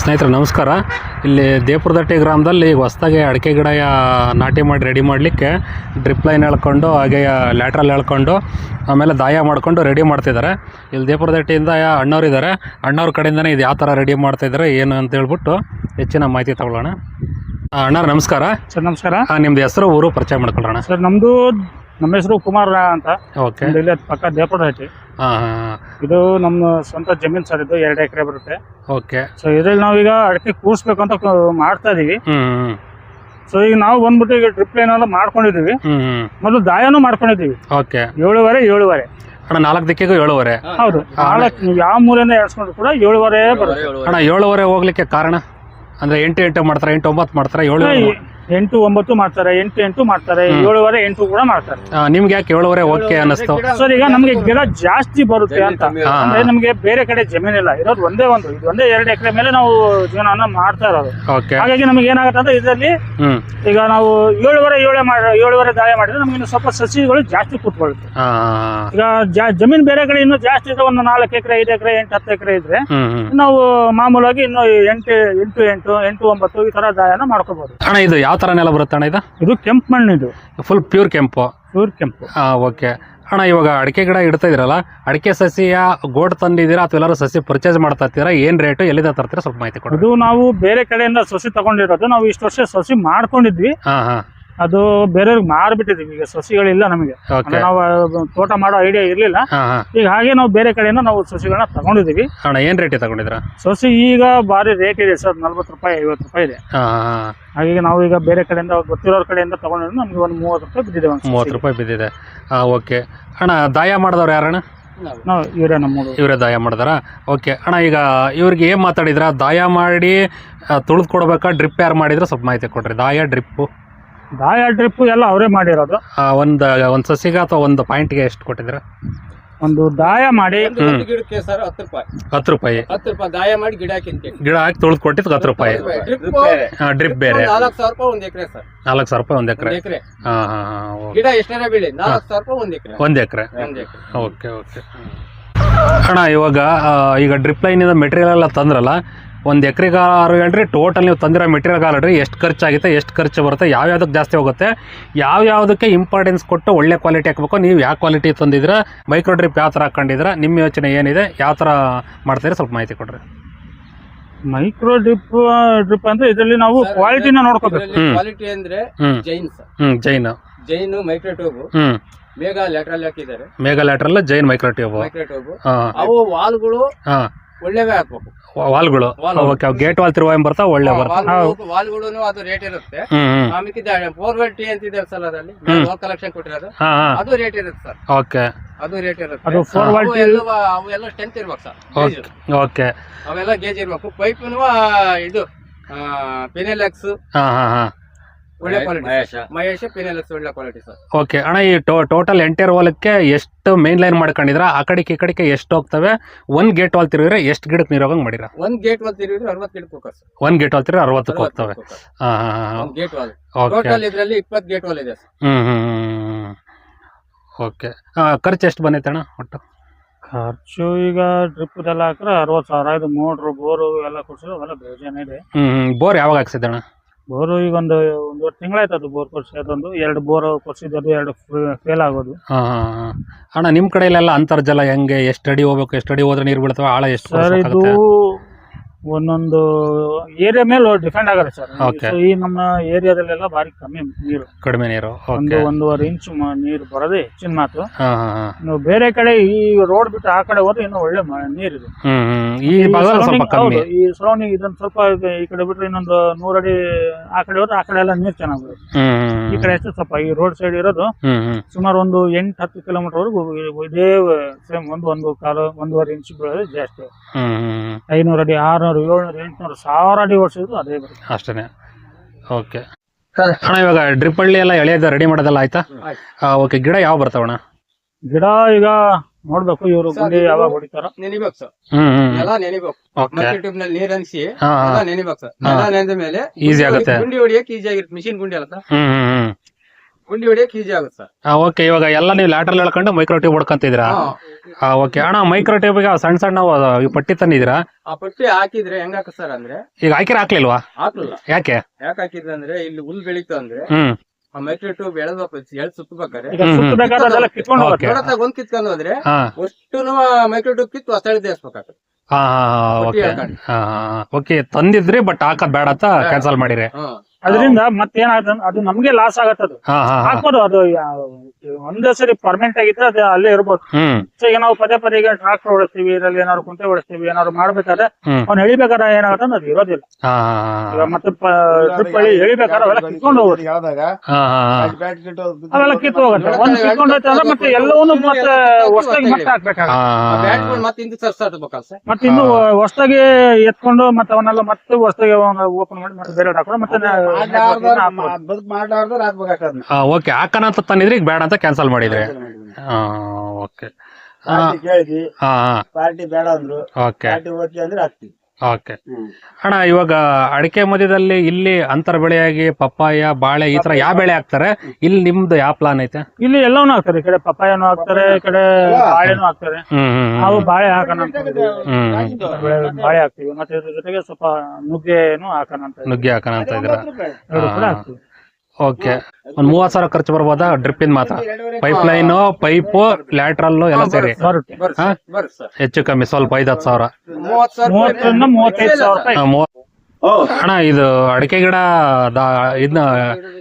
ಸ್ನೇಹಿತರೆ ನಮಸ್ಕಾರ. ಇಲ್ಲಿ ದೇಪುರದಟ್ಟಿ ಗ್ರಾಮದಲ್ಲಿ ಹೊಸ್ದಾಗಿ ಅಡಿಕೆ ಗಿಡ ನಾಟಿ ಮಾಡಿ ರೆಡಿ ಮಾಡಲಿಕ್ಕೆ ಡ್ರಿಪ್ ಲೈನ್ ಹೇಳ್ಕೊಂಡು ಹಾಗೆ ಲ್ಯಾಟ್ರಲ್ ಹೇಳ್ಕೊಂಡು ಆಮೇಲೆ ದಾಯ ಮಾಡ್ಕೊಂಡು ರೆಡಿ ಮಾಡ್ತಿದ್ದಾರೆ. ಇಲ್ಲಿ ದೇಪುರದಟ್ಟಿಯಿಂದ ಅಣ್ಣವ್ರು ಇದ್ದಾರೆ. ಅಣ್ಣವ್ರ ಕಡೆಯಿಂದನೇ ಇದು ಯಾವ ಥರ ರೆಡಿ ಮಾಡ್ತಾಯಿದ್ದಾರೆ ಏನು ಅಂತ ಹೇಳ್ಬಿಟ್ಟು ಹೆಚ್ಚಿನ ಮಾಹಿತಿ ತಗೊಳ್ಳೋಣ. ಅಣ್ಣ ನಮಸ್ಕಾರ. ಸರ್ ನಮಸ್ಕಾರ. ನಿಮ್ದು ಹೆಸರು ಊರು ಪರಿಚಯ ಮಾಡ್ಕೊಳ್ಳೋಣ ಸರ್ ನಮ್ದು ನಮ್ಮ ಹೆಸರು ಕುಮಾರ್ ಅಂತ. ಓಕೆ. ನಮ್ದು ಪಕ್ಕ ದೇಪುರ ಐತಿ ಹಾಂ ಹಾಂ ಇದು ನಮ್ಮ ಸ್ವಂತ ಜಮೀನ್ ಸರ್ ಇದು ಎರಡು ಎಕರೆ ಬರುತ್ತೆ. ಓಕೆ. ಸೊ ಇದ್ರಲ್ಲಿ ನಾವೀಗ ಅಡಿಕೆ ಕೂರ್ಸ್ಬೇಕಂತ ಅಂತ ಮಾಡ್ತಾ ಇದೀವಿ. ಸೊ ಈಗ ನಾವು ಬಂದ್ಬಿಟ್ಟು ಈಗ ಟ್ರಿಪ್ ಲೈನ್ ಎಲ್ಲ ಮಾಡ್ಕೊಂಡಿದೀವಿ. ಮೊದಲು ದಾಯನೂ ಮಾಡ್ಕೊಂಡಿದೀವಿ. ಓಕೆ. ಏಳುವರೆ ಏಳುವರೆ. ಅಣ್ಣ ನಾಲ್ಕು ದಿಕ್ಕಿಗೂ ಏಳುವರೆ. ಹೌದು. ನಾಲ್ಕು ಯಾವ ಮೂಲೆಯಿಂದ ಎಳ್ಸ್ಕೊಂಡ್ರು ಕೂಡ ಏಳುವರೆ ಬರುತ್ತೆ. ಅಣ್ಣ ಏಳುವರೆ ಹೋಗ್ಲಿಕ್ಕೆ ಕಾರಣ? ಅಂದ್ರೆ ಎಂಟು ಎಂಟು ಮಾಡ್ತಾರೆ ಎಂಟು ಒಂಬತ್ತು ಮಾಡ್ತಾರೆ ಏಳು ಎಂಟು ಒಂಬತ್ತು ಮಾಡ್ತಾರೆ ಎಂಟು ಎಂಟು ಮಾಡ್ತಾರೆ ಏಳುವರೆ ಎಂಟು ಕೂಡ ಮಾಡ್ತಾರೆ. ನಿಮ್ಗೆ ಯಾಕೆ ಏಳುವರೆ ಓಕೆ ಅನ್ನಿಸ್ತು? ಸರ್ ಈಗ ನಮ್ಗೆ ಗಿಡ ಜಾಸ್ತಿ ಬರುತ್ತೆ ಅಂತ. ಅಂದ್ರೆ ನಮ್ಗೆ ಬೇರೆ ಕಡೆ ಜಮೀನಿಲ್ಲ. ಇರೋದು ಒಂದೇ ಒಂದು ಇದು ಒಂದೇ ಎರಡು ಎಕರೆ ಮೇಲೆ ನಾವು ಜೀವನವನ್ನ ಮಾಡ್ತಾ ಇರೋದು. ಹಾಗಾಗಿ ನಮಗೆ ಏನಾಗುತ್ತೆ ಅಂದ್ರೆ ಇದರಲ್ಲಿ ಈಗ ನಾವು ಏಳುವರೆ ಏಳೆ ಮಾಡಿ ಏಳುವರೆ ದಾಯ ಮಾಡಿದ್ರೆ ನಮಗೆ ಇನ್ನು ಸ್ವಲ್ಪ ಸಸಿಗಳು ಜಾಸ್ತಿ ಕೂತ್ಕೊಳ್ಳುತ್ತೆ ಈಗ ಜಾ ಜಮೀನ್ ಬೇರೆ ಕಡೆ ಇನ್ನು ಜಾಸ್ತಿ ಇದೆ ಒಂದು ನಾಲ್ಕು ಎಕರೆ ಐದು ಎಕರೆ ಎಂಟು ಹತ್ತು ಎಕರೆ ಇದ್ರೆ ನಾವು ಮಾಮೂಲಾಗಿ ಇನ್ನು ಎಂಟು ಎಂಟು ಎಂಟು ಎಂಟು ಒಂಬತ್ತು ಈ ತರ ದಾಯನ ಮಾಡ್ಕೋಬಹುದು ಅಣ್ಣ ಇದು ಯಾವ ಥರ ನೆಲ ಬರುತ್ತೆ ಅಣ್ಣ ಇದು? ಇದು ಕೆಂಪು ಮಣ್ಣು ಇದು ಫುಲ್ ಪ್ಯೂರ್ ಕೆಂಪು. ಪ್ಯೂರ್ ಕೆಂಪು. ಓಕೆ ಅಣ್ಣ ಇವಾಗ ಅಡಿಕೆ ಗಿಡ ಇಡ್ತಾ ಇದ್ದೀರಲ್ಲ ಅಡಿಕೆ ಸಸಿಯ ಗೋಟ್ ತಂದಿದ್ದೀರಾ ಅಥವಾ ಎಲ್ಲರೂ ಸಸಿ ಪರ್ಚೇಸ್ ಮಾಡ್ತಾ ಇರ್ತೀರಾ? ಏನು ರೇಟು ಎಲ್ಲಿಂದ ತರ್ತೀರಾ? ಸ್ವಲ್ಪ ಮಾಹಿತಿ ಕೊಡಿ. ಇದು ನಾವು ಬೇರೆ ಕಡೆಯಿಂದ ಸಸಿ ತಗೊಂಡಿರೋದು. ನಾವು ಇಷ್ಟು ವರ್ಷ ಸಸಿ ಮಾಡ್ಕೊಂಡಿದ್ವಿ. ಹಾಂ ಹಾಂ. ಅದು ಬೇರೆಯವ್ರಿಗೆ ಮಾರ್ಬಿಟ್ಟಿದೀವಿ ಈಗ ಸಸಿಗಳಿಲ್ಲ ನಮಗೆ. ಅಂದ್ರೆ ನಾವು ತೋಟ ಮಾಡೋ ಐಡಿಯಾ ಇರ್ಲಿಲ್ಲ. ಹಾಂ ಹಾಂ. ಈಗ ಹಾಗೆ ನಾವು ಬೇರೆ ಕಡೆಯಿಂದ ನಾವು ಸಸಿಗಳನ್ನ ತಗೊಂಡಿದೀವಿ ಅಣ್ಣ ಏನು ರೇಟಿಗೆ ತಗೊಂಡಿದ್ರ ಸಸಿ ಈಗ ಭಾರಿ ರೇಟ್ ಇದೆ ಸರ್. ನಲ್ವತ್ತು ರೂಪಾಯಿ ಐವತ್ತು ರೂಪಾಯಿ ಇದೆ. ಹಾಂ ಹಾಂ ಹಾಗಾಗಿ ನಾವು ಈಗ ಬೇರೆ ಕಡೆಯಿಂದ ಗೊತ್ತಿರೋರ್ ಕಡೆಯಿಂದ ತಗೊಂಡ್ರೆ ನಮ್ಗೆ ಒಂದು ಮೂವತ್ತು ರೂಪಾಯಿ ಬಿದ್ದಿದೆ ಒಂದು ಮೂವತ್ತು ರೂಪಾಯಿ ಬಿದ್ದಿದೆ. ಹಾಂ ಓಕೆ ಅಣ್ಣ ದಾಯ ಮಾಡಿದವ್ರು ಯಾರಣ್ಣ? ನಾವು ಇವರೇ ನಮ್ಮ ಇವರೇ ದಾಯ ಮಾಡಿದಾರ? ಓಕೆ ಅಣ್ಣ ಈಗ ಇವ್ರಿಗೆ ಏನು ಮಾತಾಡಿದ್ರ ದಾಯ ಮಾಡಿ ತುಳಿದು ಕೊಡ್ಬೇಕಾ? ಡ್ರಿಪ್ ಯಾರು ಮಾಡಿದ್ರೆ ಸ್ವಲ್ಪ ಮಾಹಿತಿ ಕೊಡ್ರಿ. ದಾಯ ಡ್ರಿಪ್ಪು ದಾಯ ಡ್ರಿಪ್ ಎಲ್ಲ ಅವರೇ ಮಾಡಿರೋದು. ಒಂದು ಒಂದು ಸಸಿಗೆ ಅಥವಾ ಒಂದು ಪಾಯಿಂಟ್ಗೆ ಎಷ್ಟು ಕೊಟ್ಟಿದ್ರ ಒಂದು ದಾಯ ಮಾಡಿ. ಒಂದು ಗಿಡಕ್ಕೆ ಸರ್ ಹತ್ತು ರೂಪಾಯಿ. ಹತ್ತು ರೂಪಾಯಿ. ಹತ್ತು ರೂಪಾಯಿ ದಾಯ ಮಾಡಿ ಗಿಡ ಹಾಕಿಂತೀನಿ ಗಿಡ ಹಾಕಿ ತುಳಿದು ಕೊಟ್ಟಿದ್ದು ಹತ್ತು ರೂಪಾಯಿ. ಡ್ರಿಪ್ ಬೇರೆ. ನಾಲ್ಕು ಸಾವಿರ ರೂಪಾಯಿ ಒಂದ್ ಎಕರೆ ಸರ್. ನಾಲ್ಕು ಸಾವಿರ ರೂಪಾಯಿ ಒಂದು ಎಕರೆ. ಎಕರೆ. ಹಾಂ ಹಾಂ ಹಾಂ ಗಿಡ ಎಷ್ಟರ ಬೆಳಿ? ನಾಲ್ಕು ಸಾವಿರ ರೂಪಾಯಿ ಒಂದು ಎಕರೆ. ಒಂದು ಎಕರೆ. ಒಂದ್ ಎಕರೆ. Okay okay. ಅಣ್ಣ ಇವಾಗ ಈಗ ಡ್ರಿಪ್ ಲೈನಿಂದ ಮೆಟೀರಿಯಲ್ ಎಲ್ಲ ತಂದ್ರಲ್ಲ ಒಂದು ಎಕರೆಗಾರು ಹೇಳ್ರಿ ಟೋಟಲ್ ನೀವು ತಂದಿರೋ ಮೆಟೀರಿಯಲ್ ಹೇಳ್ರಿ ಎಷ್ಟು ಖರ್ಚಾಗುತ್ತೆ ಎಷ್ಟು ಖರ್ಚು ಬರುತ್ತೆ ಯಾವ ಯಾವ್ದಕ್ಕೆ ಜಾಸ್ತಿ ಹೋಗುತ್ತೆ ಯಾವ ಯಾವ್ಯಾವುದಕ್ಕೆ ಇಂಪಾರ್ಟೆನ್ಸ್ ಕೊಟ್ಟು ಒಳ್ಳೆ ಕ್ವಾಲಿಟಿ ಹಾಕಬೇಕು ನೀವು ಯಾವ ಕ್ವಾಲಿಟಿ ತಂದಿದ್ರೆ ಮೈಕ್ರೋ ಡ್ರಿಪ್ ಯಾವ ಥರ ಹಾಕೊಂಡಿದ್ರೆ ನಿಮ್ಮ ಯೋಚನೆ ಏನಿದೆ ಯಾವ ಥರ ಮಾಡ್ತೀರಿ ಸ್ವಲ್ಪ ಮಾಹಿತಿ ಕೊಡ್ರಿ. ಮೈಕ್ರೋ ಡ್ರಿಪ್ ಡ್ರಿಪ್ ಅಂದ್ರೆ ಇದರಲ್ಲಿ ನಾವು ಕ್ವಾಲಿಟಿನ ನೋಡ್ಕೋಬೇಕು. ಕ್ವಾಲಿಟಿ ಅಂದ್ರೆ ಜೈನ್ ಜೈನ್. ಜೈನ್ ಮೈಕ್ರೋಟ್ಯೂಬ್ ಹ್ಞೂ ಬೇಗ ಲ್ಯಾಟ್ರಲ್ ಹಾಕಿದ್ದಾರೆ. Megha lateral Jain micro tube micro tube ಅವು ವಾಲ್ಗಳು ಹಾಂ. ಒಳ್ಳೆವೇ ಹಾಕ್ಬೇಕು ವಾಲ್ಗಳು. ವಾಲ್. ಓಕೆ ಗೇಟ್ ವಾಲ್ ತಿರುವ ಬರ್ತಾ ಒಳ್ಳೆ ಬರ್ತಾವೆ ವಾಲ್ಗಳು ಅದು ರೇಟ್ ಇರುತ್ತೆ. ಆಮೇಲೆ ಫೋರ್ ವೆಲ್ ಟಿ ಅಂತಿದೆ ಸರ್ ಅದರಲ್ಲಿ. ಕಲೆಕ್ಷನ್ ಕೊಟ್ಟಿರೋದು. ಹಾಂ ಅದು ರೇಟ್ ಇರುತ್ತೆ ಸರ್. ಓಕೆ. ಅದು ರೇಟ್ ಇರುತ್ತೆ. ಅದು ಫೋರ್ ಅವು ಎಲ್ಲ ಅವು ಎಲ್ಲ ಸ್ಟ್ರೆಂತ್ ಇರ್ಬೇಕು ಸರ್. Okay okay. ಅವೆಲ್ಲ ಗೇಜ್ ಇರ್ಬೇಕು. ಪೈಪ್ ಇದು ಪೆನೆಲೆಕ್ಸ್ ಹಾ ಹಾ ಹಾಂ. ಒಳ್ಳೆ ಕ್ವಾಲಿಟಿ ಮಹೇಶ್. ಪೆನೆಲೆಕ್ಸ್ ಒಳ್ಳೆ ಕ್ವಾಲಿಟಿ ಸರ್ ಓಕೆ ಅಣ್ಣ ಈ ಟೋಟಲ್ ಎಂಟೈರ್ ಹೊಲಕ್ಕೆ ಎಷ್ಟು ಮೇನ್ ಲೈನ್ ಮಾಡ್ಕೊಂಡಿದ್ರ ಆ ಕಡೆಗೆ ಈ ಕಡೆಗೆ ಎಷ್ಟು ಹೋಗ್ತವೆ? ಒಂದ್ ಗೇಟ್ ವಾಲ್ ತಿರುಗಿದ್ರೆ ಎಷ್ಟು ಗಿಡಕ್ಕೆ ನೀರು ಹೋಗಂಗ್ ಮಾಡಿರ ಒಂದ್ ಗೇಟ್ ವಾಲ್ ತಿರುಗಿದ್ರೆ ಅರವತ್ತು ಗಿಡಕ್ಕೆ ಸರ್ ಒಂದು ಗೇಟ್ ವಾಲ್ ತಿರುಗಿ ಅರವತ್ತಕ್ಕೆ ಹೋಗ್ತವೆ. ಗೇಟ್ ವಾಲ್ ಟೋಟಲ್ ಇದ್ರಲ್ಲಿ ಇಪ್ಪತ್ತು ಗೇಟ್ ವಾಲ್ ಇದೆ ಸರ್ ಹ್ಞೂ ಹ್ಞೂ ಓಕೆ ಖರ್ಚು ಎಷ್ಟು ಬಂದೈತೆ ಅಣ್ಣ ಒಟ್ಟು? ಖರ್ಚು ಈಗ ಡ್ರಿಪ್ ಇದೆಲ್ಲ ಹಾಕಿದ್ರೆ ಅರವತ್ತು ಸಾವಿರ. ಇದು ಮೋಟ್ರು ಬೋರು ಎಲ್ಲ ಕೊಡ್ಸಿದ್ರೆ ಅವೆಲ್ಲ ಬೇಜಾನ ಇದೆ. ಬೋರ್ ಯಾವಾಗ ಹಾಕ್ಸಿದ್ದೆ ಅಣ್ಣ? ಬೋರು ಈಗ ಒಂದು ಒಂದೂವರೆ ತಿಂಗಳಾಯ್ತು ಅದು ಬೋರ್ ಕೊಡ್ಸಿ ಅದೊಂದು ಎರಡು ಬೋರ್ ಕೊಡ್ಸಿದ್ದು ಎರಡು ಫೇಲ್ ಆಗೋದು ಹಾಂ ಹಾಂ ಹಾಂ ಅಣ್ಣ ನಿಮ್ಮ ಕಡೆಯಲ್ಲೆಲ್ಲ ಅಂತರ್ಜಲ ಹೆಂಗೆ ಎಷ್ಟು ಅಡಿ ಹೋಗ್ಬೇಕು ಎಷ್ಟು ಅಡಿ ಹೋದ್ರೆ ನೀರು ಬೀಳ್ತವೆ ಆಳ ಎಷ್ಟು ಸರ್ ಇದು? ಒಂದೊಂದು ಏರಿಯಾ ಮೇಲೆ ಡಿಪೆಂಡ್ ಆಗುತ್ತೆ ಸರ್ Okay. So, ಈ ನಮ್ಮ ಏರಿಯಾದಲ್ಲೆಲ್ಲ ಭಾರಿ ಕಮ್ಮಿ ನೀರು. ಕಡಿಮೆ ನೀರು. ಒಂದು ಓಕೆ ಒಂದೂವರೆ ಇಂಚು ಮ- ನೀರು ಬರೋದೇ ಹೆಚ್ಚಿನ ಮಾತು. ನೀವು ಹಾಂ ಹಾಂ. ಇನ್ನು ಬೇರೆ ಕಡೆ ಈ ರೋಡ್ ಬಿಟ್ಟು ಆ ಕಡೆ ಹೋದ್ರೆ ಇನ್ನೂ ಒಳ್ಳೆ ಮ- ನೀರಿದೆ. ಈ ಭಾಗದಲ್ಲಿ ಸ್ವಲ್ಪ surrounding- ಕಮ್ಮಿ. ಹೌದು, ಈ ಸರೌಂಡಿಂಗ್ ಇದೊಂದು ಸ್ವಲ್ಪ ಈ ಕಡೆ ಬಿಟ್ರೆ ಇನ್ನೊಂದು ನೂರಡಿ ಅಡಿ ಆ ಕಡೆ ಹೋದ್ರೆ ಆ ಕಡೆ ಎಲ್ಲ ನೀರು ಚೆನ್ನಾಗಿ ಬರುತ್ತೆ ಈ ಕಡೆ ಅಷ್ಟೇ ಸ್ವಲ್ಪ ಈ ರೋಡ್ ಸೈಡ್ ಇರೋದು ಸುಮಾರು ಒಂದು ಎಂಟು ಹತ್ತು ಕಿಲೋಮೀಟರ್ ವರೆಗೂ ಇದೇ ಸೇಮ್ ಒಂದು ಒಂದು ಕಾಲು ಒಂದೂವರೆ ಇಂಚ್ ಬೀಳೋದು ಜಾಸ್ತಿ. ಹ್ಮ್ ಐನೂರು ಅಡಿ ಆರ್ನೂರು ಏಳ್ನೂರು ಎಂಟ್ನೂರು ಸಾವಿರ ಅಡಿ ಓಡಿಸಿದ್ರು ಅದೇ ಬರುತ್ತೆ. ಅಷ್ಟೇ ಓಕೆ. ಅಣ್ಣ ಇವಾಗ ಡ್ರಿಪ್ ಹಳ್ಳಿ ಎಲ್ಲ ಎಳೆಯದ ರೆಡಿ ಮಾಡೋದಲ್ಲ ಆಯ್ತಾ? ಓಕೆ ಗಿಡ ಯಾವ ಬರ್ತಾವಣ್ಣ ಗಿಡ ಈಗ ನೋಡ್ಬೇಕು ಇವರು ಗುಂಡಿ ಯಾವಾಗ ಹೊಡಿತಾರ. ನೆನಿಬೇಕು ಸರ್. ಹ್ಮ್ ಹ್ಮ್ ಎಲ್ಲಾ ನೆನಿಬೇಕು. ಓಕೆ. ಟ್ಯೂಬ್ನಲ್ಲಿ ನೀರ್ ಅನ್ಸಿ ಹಾ ಹಾ. ನೆಲ ನೆನಿಬೇಕು ಸರ್. ನೆನೆದ ಮೇಲೆ Easy ಆಗುತ್ತೆ. ಗುಂಡಿ ಹೊಡಿಯಕ್ ಈಸಿ ಆಗಿರುತ್ತೆ. ಮಿಷಿನ್ ಗುಂಡಿ ಅಲ್ಲ ಸರ್. Hmm hmm hmm. ಗುಂಡಿ ಹೊಡಿಯಕ್ ಈಜಿ ಆಗುತ್ತೆ ಸರ್. ಓಕೆ ಇವಾಗ ಎಲ್ಲ ನೀವು ಲ್ಯಾಟ್ರಲ್ ಹೇಳ್ಕೊಂಡು ಮೈಕ್ರೋ ಟ್ಯೂಬ್ ಹೊಡ್ಕೊಂತಿದ್ದೀರಾ? ಓಕೆ ಅಣ್ಣ ಮೈಕ್ರೋ ಟ್ಯೂಬ್ಗೆ ಸಣ್ಣ ಸಣ್ಣ ಈ ಪಟ್ಟಿ ತಂದಿದ್ದೀರಾ? ಆ ಪಟ್ಟಿ ಹಾಕಿದ್ರೆ ಹೆಂಗ್ ಹಾಕ ಸರ್ ಅಂದ್ರೆ? ಈಗ ಹಾಕಿರ ಹಾಕ್ಲಿಲ್ವಾ? ಹಾಕ್ಲಿಲ್ಲ. ಯಾಕೆ? ಯಾಕೆ ಹಾಕಿದ್ರೆ ಅಂದ್ರೆ ಇಲ್ಲಿ ಹುಲ್ ಬೆಳೀತು ಅಂದ್ರೆ ಹ್ಮ್. ಆ ಮೈಕ್ರೋ ಟ್ಯೂಬ್ ಎಳ್ಬೇಕು ಎಳ್ ಸುತ್ತಬೇಕಾದ್ರೆ. ಒಂದ್ ಕಿತ್ಕೊಂಡು ಹೋದ್ರೆ ಅಷ್ಟು ಮೈಕ್ರೋ ಟ್ಯೂಬ್ ಕಿತ್ತು ಹೊಸ ದೇಸ್ಬೇಕಾಗ್ತದೆ ಹಾ ಹಾ ಓಕೆ ತಂದಿದ್ರಿ ಬಟ್ ಹಾಕದ್ ಬೇಡ ಅಂತ ಕ್ಯಾನ್ಸಲ್ ಮಾಡಿರಿ. ಅದರಿಂದ ಮತ್ತೇನಾಗುತ್ತೆ ಅದು ನಮ್ಗೆ ಲಾಸ್ ಆಗತ್ತ ಅದು ಹಾ ಹಾ ಹಾ. ಹಾಕ್ಬೋದು ಅದು ಒಂದೇ ಸರಿ ಪರ್ಮನೆಂಟ್ ಆಗಿದ್ರೆ ಅದು ಅಲ್ಲೇ ಇರ್ಬೋದು. ಹ್ಮ್. ಸೊ ಈಗ ನಾವು ಪದೇ ಪದೇ ಈಗ ಟ್ರಾಕ್ಟರ್ ಓಡಿಸ್ತೀವಿ ಇದ್ರಲ್ಲಿ ಏನಾದ್ರು ಕುಂತೆ ಓಡಿಸ್ತೀವಿ ಏನಾದ್ರು ಮಾಡ್ಬೇಕಾದ್ರೆ ಹ್ಮ್. ಅವ್ನು ಎಳಿಬೇಕಾದ್ರೆ ಏನಾಗುತ್ತೆ ಅಂದ್ರೆ ಅದು ಇರೋದಿಲ್ಲ. ಹಾ ಈಗ ಮತ್ತೆ ಟ್ರಿಪ್ ಎಳಿ ಎಳಿಬೇಕಾದ್ರೆ ಅವೆಲ್ಲ ಕಿತ್ಕೊಂಡು ಹೋಗುತ್ತೆ ಹಾ ಹಾ. ಹಾ ಅವೆಲ್ಲ ಕಿತ್ತು ಹೋಗುತ್ತೆ. ಒಂದ್ ಕಿತ್ಕೊಂಡು ಹೋಯ್ತು ಅಂದ್ರೆ ಮತ್ತೆ ಎಲ್ಲವನ್ನೂ ಮತ್ತೆ ಹೊಸದಾಗಿ ಮತ್ತೆ ಹಾಕ್ಬೇಕಾಗುತ್ತೆ. ಹಾ ಬ್ಯಾಟ್ ಮತ್ತೆ ಹಿಂದೆ ಸರ್ಸಾಡ್ಬೇಕಲ್ಲ ಸರ್ ಮತ್ತೆ ಇನ್ನು ಹೊಸದಾಗಿ ಎತ್ಕೊಂಡು ಮತ್ತೆ ಅವನ್ನೆಲ್ಲ ಮತ್ತೆ ಹೊಸದಾಗಿ ಓಪನ್ ಮಾಡಿ ಮತ್ತೆ ಬೇರೆ ಹಾಕೊಂಡು ಮತ್ತೆ ಮಾಡ್ಲಾರ್ದ್ರೆ ಹಾಕ್ಬೇಕಾಗ್ತದ. ಓಕೆ. ಹಾಕೋಣ ಅಂತ ತಂದಿದ್ರಿ ಈಗ ಬೇಡ ಅಂತ ಕ್ಯಾನ್ಸಲ್ ಮಾಡಿದ್ರೆ. ಹಾ ಓಕೆ. ಕೇಳಿದ್ವಿ. ಹಾ ಹಾ ಪಾರ್ಟಿ ಬೇಡ ಅಂದ್ರು. ಓಕೆ. ಪಾರ್ಟಿ ಓಕೆ ಅಂದ್ರೆ ಹಾಕ್ತಿವಿ. ಓಕೆ. ಅಣ್ಣ ಇವಾಗ ಅಡಿಕೆ ಮಧ್ಯದಲ್ಲಿ ಇಲ್ಲಿ ಅಂತರ ಬೆಳೆಯಾಗಿ ಪಪ್ಪಾಯ ಬಾಳೆ ಈ ತರ ಯಾವ ಬೆಳೆ ಹಾಕ್ತಾರೆ? ಇಲ್ಲಿ ನಿಮ್ದು ಯಾವ ಪ್ಲಾನ್ ಐತೆ? ಇಲ್ಲಿ ಎಲ್ಲವನ್ನೂ ಹಾಕ್ತಾರೆ. ಈ ಕಡೆ ಪಪ್ಪಾಯನು ಹಾಕ್ತಾರೆ ಈ ಕಡೆ ಬಾಳೆನೂ ಹಾಕ್ತಾರೆ. ಹ್ಮ್ ಹ್ಮ್ ನಾವು ಬಾಳೆ ಹಾಕೋಣ ಅಂತ ಇದ್ದೀವಿ. ಬಾಳೆ ಹಾಕ್ತಿವಿ. ಮತ್ತೆ ಇದ್ರ ಜೊತೆಗೆ ಸ್ವಲ್ಪ ನುಗ್ಗೆನು ಹಾಕೋಣ ಅಂತ ಇದ್ದೀವಿ. ನುಗ್ಗಿ ಹಾಕೋಣ ಅಂತ ಇದ್ರ ಎರಡು ಕೂಡ ಹಾಕ್ತಿವಿ. ಓಕೆ ಒಂದ್ ಮೂವತ್ ಸಾವಿರ ಖರ್ಚು ಬರ್ಬೋದಾ? ಡ್ರಿಪ್ ಇಂದ ಮಾತ್ರ. ಪೈಪ್ ಲೈನ್ ಪೈಪ್ ಲ್ಯಾಟ್ರಲ್ ಎಲ್ಲ ಸೇರಿ. ಬರುತ್ತೆ ಹಾ? Sir sir. ಹೆಚ್ಚು ಕಮ್ಮಿ ಸ್ವಲ್ಪ ಐದ್ ಹತ್ತು ಸಾವಿರ. ಮೂವತ್ ಸಾವಿರ ಮೂವತ್ತರಿಂದ ಮೂವತ್ತೈದು ಸಾವಿರ ರೂಪಾಯಿ. ಆ, ಮೂವತ್- ಅಣ್ಣ ಇದು ಅಡಿಕೆ ಗಿಡ ದ- ಇದನ್ನ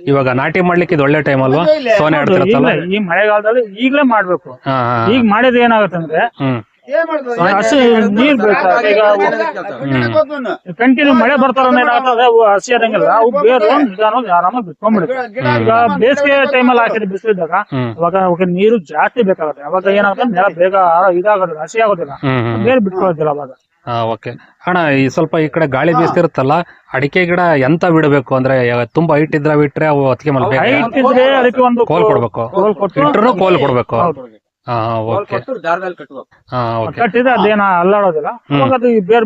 ಇವಾಗ ನಾಟಿ ಮಾಡ್ಲಿಕ್ಕೆ ಇದು ಒಳ್ಳೆ ಟೈಮ್ ಅಲ್ವಾ? ಸೋನೆ ಆಡ್ತಿರತ್ತಲ್ಲ ಈಗ್ಲೇ- ಈ ಮಳೆಗಾಲದಲ್ಲಿ ಈಗ್ಲೇ ಮಾಡ್ಬೇಕು. ಹಾ ಹಾ. ಈಗ ಮಾಡಿದ್ರೆ ಏನಾಗುತ್ತೆ ಅಂದ್ರೆ ಹ್ಮ್. ಹಸಿ ನೀರ್ ಬೇಕಾಗುತ್ತೆ ಈಗ ಕಂಟಿನ್ಯೂ ಮಳೆ ಬರ್ತಾರ ಏನಾಗ್ತದೆ ಹಸಿ ಅದಂಗಿಲ್ಲ ಅವು ಬೇರು ನಿಧಾನವಾಗಿ ಆರಾಮಾಗಿ ಬಿಟ್ಕೊಂಡ್ಬಿಡುತ್ತೆ ಈಗ ಬೇಸಿಗೆ ಟೈಮಲ್ಲಿ ಹಾಕಿದ್ರೆ ಬಿಸಿಲಿದ್ದಾಗ ಅವಾಗ ಅವಾಗ ಅವಕ್ಕೆ ನೀರು ಜಾಸ್ತಿ ಬೇಕಾಗುತ್ತೆ. ಅವಾಗ ಏನಾಗುತ್ತೆ? ನೆಲ ಬೇಗ ಇದಾಗೋದಿಲ್ಲ ಹಸಿ ಆಗೋದಿಲ್ಲ. ಬೇರೆ ಬಿಟ್ಕೊಳ್ಳೋದಿಲ್ಲ ಅವಾಗ. ಓಕೆ ಅಣ್ಣ ಈ ಸ್ವಲ್ಪ ಈ ಕಡೆ ಗಾಳಿ ಬೀಸ್ತಿರುತ್ತಲ್ಲ ಅಡಿಕೆ ಗಿಡ ಎಂತ ಬಿಡಬೇಕು? ಅಂದ್ರೆ ತುಂಬಾ ಹೈಟ್ ಇದ್ರೆ ಬಿಟ್ರೆ ಅವು ಅದಕ್ಕೆ ಮಲ್ಬೇಕು ಹೈಟ್ ಇದ್ರೆ ಅದಕ್ಕೆ ಒಂದು ಕೋಲ್ ಕೊಡ್ಬೇಕು. ಕೋಲ್ ಕೋಲ್ ಕೊಡ್ಬೇಕು. ದಾರದಲ್ಲಿ ಕಟ್ಬೇಕು. ಹಾ ಓಕೆ ಕಟ್ಟಿದ್ರೆ ಅದೇನ ಅಲ್ಲಾಡೋದಿಲ್ಲ. ಅವಾಗ ಅದು ಬೇರ್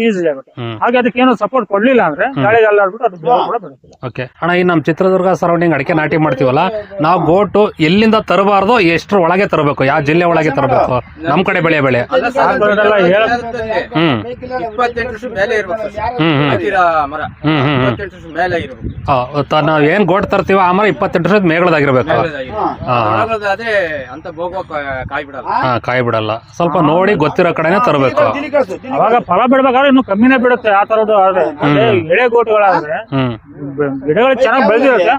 ಈಸಿ ಆಗುತ್ತೆ. ಹಾಗೆ ಅದಕ್ಕೆ ಏನು ಸಪೋರ್ಟ್ ಕೊಡ್ಲಿಲ್ಲ ಅಂದ್ರೆ ಗಾಳಿಗೆ ಅಲ್ಲಾಡ್ಬಿಟ್ಟು ಅದು ಬೇರೆ ಕೂಡ ಬರುತ್ತಿಲ್ಲ ಓಕೆ ಅಣ್ಣ ಈ ನಮ್ಮ ಚಿತ್ರದುರ್ಗ ಸರೌಂಡಿಂಗ್ ಅಡಿಕೆ ನಾಟಿ ಮಾಡ್ತೀವಲ್ಲ ನಾವು ಗೋಟು ಎಲ್ಲಿಂದ ತರಬಾರ್ದು ಎಷ್ಟ್ರ ಒಳಗೆ ತರಬೇಕು ಯಾವ ಜಿಲ್ಲೆ ಒಳಗೆ ತರಬೇಕು? ನಮ್ ಕಡೆ ಬೆಳೆ ಬೆಳೆ. ಹ್ಮ್. ನಾವ್ ಏನ್ ಗೋಟ್ ತರ್ತೀವ ಆಮೇಲೆ ಮರ ಇಪ್ಪತ್ತೆಂಟು ವರ್ಷದ ಮೇಗಳದಾಗಿರ್ಬೇಕು. ಅಂತ ಕಾಯಿ ಬಿಡಲ್ಲ ಹಾ ಕಾಯಿ ಬಿಡಲ್ಲ ಸ್ವಲ್ಪ ನೋಡಿ ಗೊತ್ತಿರೋ ಕಡೆನೆ ತರಬೇಕು. ಅವಾಗ ಫಲ ಬಿಡ್ಬೇಕಾದ್ರೆ ಇನ್ನು ಕಮ್ಮಿನೇ ಬಿಡುತ್ತೆ ಆ ತರದ್ದು ಆದ್ರೆ. ಅದೇ ಹ್ಮ್. ಬ- ಗಿಡಗಳು ಚೆನ್ನಾಗಿ ಬೆಳೆದಿರುತ್ತೆ.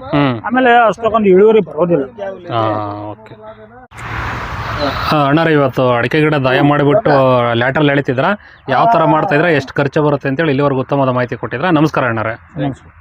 ಆಮೇಲೆ ಅಷ್ಟೊಂದು ಇಳುವರಿ ಬರೋದಿಲ್ಲ. ಹಾ ಓಕೆ. ಅಣ್ಣಾರ ಇವತ್ತು ಅಡಿಕೆ ಗಿಡ ದಯ ಮಾಡಿಬಿಟ್ಟು ಲ್ಯಾಟ್ರಲ್ ಎಳಿತಿದ್ರ? ಯಾವ ಥರ ಮಾಡ್ತಾ ಇದ್ರ? ಎಷ್ಟು ಖರ್ಚು ಬರುತ್ತೆ ಅಂತೇಳಿ ಇಲ್ಲಿವರೆಗೂ ಉತ್ತಮವಾದ ಮಾಹಿತಿ ಕೊಟ್ಟಿದ್ರ? ನಮಸ್ಕಾರ ಅಣ್ಣರೇ. ನಮಸ್ಕಾರ